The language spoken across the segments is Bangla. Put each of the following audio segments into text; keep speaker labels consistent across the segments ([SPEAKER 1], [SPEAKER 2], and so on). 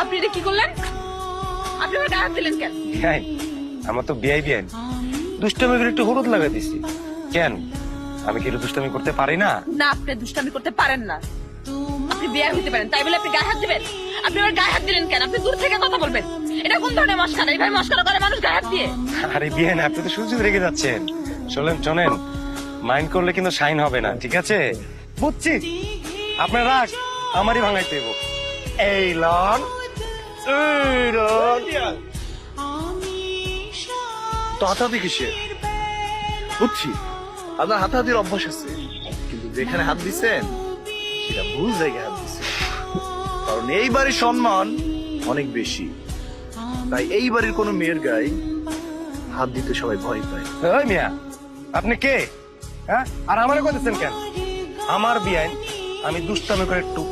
[SPEAKER 1] আপনি এটা কি করলেন? আপনি আমার গায়ে হাত দিলেন কেন?
[SPEAKER 2] হ্যাঁ আমার তো বিয়ান দুষ্টামি করে একটু হলুদ লাগাই দিছি কেন? আমি কি একটু দুষ্টামি করতে পারি না?
[SPEAKER 1] না আপনি দুষ্টামি করতে পারেন না। আপনি বিয়ে হইতে পারেন। তাই বলে আপনি গায়ে হাত দিবেন? আপনি আমার গায়ে হাত দিলেন কেন? আপনি দূর থেকে কথা বলবেন। এটা কোন ধরনের মস্কারা? এইভাবে মস্কারা করে মানুষ গায়ে হাত দিয়ে।
[SPEAKER 2] আরে বিয়ে না আপনি তো সুযোগ রেখে যাচ্ছেন। শোনেন শোনেন। মাইন্ড করলে কিন্তু সাইন হবে না ঠিক আছে? বুঝছি। আপনার রাগ আমারই ভাঙাইতে দেবো এই লন।
[SPEAKER 3] তো হাতাহাতি কিসে? বুঝছি। আপনার হাতাহাতির অভ্যাস আছে। কিন্তু যেখানে হাত দিছেন সেটা ভুল জায়গায় হাত দিছেন কারণ এই বাড়ির সম্মান অনেক বেশি। তাই এই বাড়ির কোনো মেয়ের গায়ে হাত দিতে সবাই ভয় পায়।
[SPEAKER 2] ওই মিয়া আপনি কে? হ্যাঁ? আর আমারে কইতেছেন কেন? আমার বিয়াইন আমি দুষ্টামি করে একটু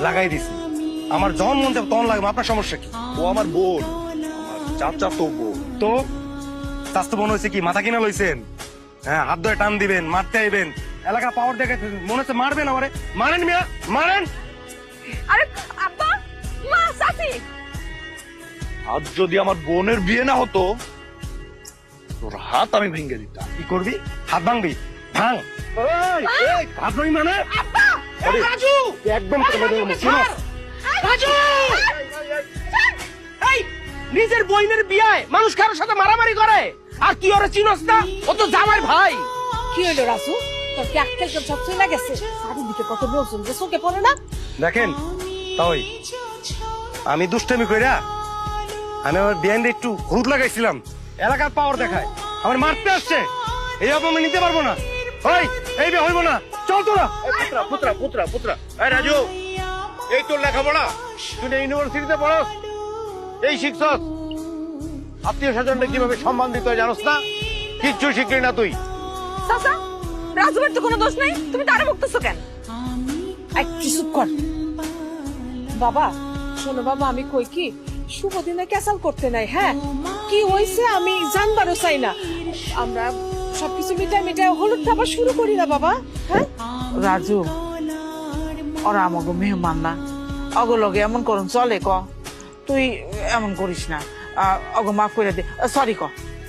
[SPEAKER 2] লাগাই দিছি। আমার যখন মন চায় তখন লাগবে আপনার সমস্যা কি?
[SPEAKER 3] ও আমার বোন। আমার চাচা তো বোন।
[SPEAKER 2] তো? স্বাস্থ্য বোন হয়েছে কি মাথা কিনা লইছেন? হ্যাঁ হাত ধরে টান দিবেন মারতে আইবেন। এলাকা পাওয়ার দেখাচ্ছেন মনে হচ্ছে মারবেন আমারে। মারেন মিয়া মারেন!
[SPEAKER 1] আরে আব্বা মা সাথী
[SPEAKER 3] আজ যদি আমার বোনের বিয়ে না হতো তোর হাত আমি ভেঙে দিতাম।
[SPEAKER 2] কি করবি? হাত ভাঙবি? ভাঙ। ভাঙবি মানে? আরে, একদম তোমাদের?
[SPEAKER 4] এই নিজের বইনের বিয়ায় মানুষ কারোর সাথে মারামারি করে। আর তুই ওরা চিনস না? ও তো জামাই ভাই।
[SPEAKER 5] কি হইল রাসু তোর কি আক্কেল কেন সব চলে গেছে? চারিদিকে কত লোকজন যে চোখে পড়ে না?
[SPEAKER 2] দেখেন তাই আমি দুষ্টামি কইরা আমি আমার বিয়াইন্ডে একটু হলুদ লাগাইছিলাম। এলাকার পাওয়ার দেখায়। আমার মারতে আসছে। এই অপমান নিতে পারব না। ওই এই বিয়ে হইব না। চল তোরা।
[SPEAKER 3] পুত্রা পুত্রা পুত্রা পুত্রা। এই রাজু এই তোর লেখাপড়া? তুই না ইউনিভার্সিটিতে পড়স এই শিখছস? আত্মীয় স্বজনকে কীভাবে সম্মান দিতে হয় জানোস না? কিচ্ছু শিখলি না তুই।
[SPEAKER 1] চাচা রাজুবের তো কোনো দোষ নেই। তুমি তারে বকতেছো কেন?
[SPEAKER 5] চুপ কর। বাবা শোনো বাবা আমি কই কি? শুভ দিনে ক্যাসাল করতে নাই হ্যাঁ? কি হইছে আমি জানবারও চাই না। আমরা সবকিছু মিটাই মিটাই হলুদ খাবার শুরু করি না বাবা হ্যাঁ?
[SPEAKER 4] রাজু ওরা আমাকে মেহমান না। অগলগে এমন করুন চলে ক। তুই এমন করিস না। আহ, অগো মাফ করে দে। সরি ক।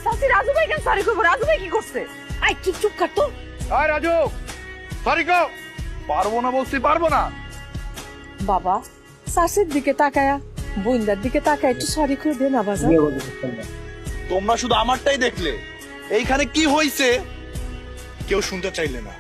[SPEAKER 1] চাচি রাজু ভাই কেন সরি করব? রাজু ভাই কি করছে?
[SPEAKER 5] আই চুপ চুপ কর তো।
[SPEAKER 3] এই রাজু। সরি কো। পারব না বলছি পারব না।
[SPEAKER 5] বাবা শাশুর দিকে তাকায়া বইন্দার দিকে তাকায় একটু সরি করে দে না বাজার
[SPEAKER 3] তোমরা শুধু আমারটাই দেখলে। এইখানে কি হয়েছে কেউ শুনতে চাইলে না।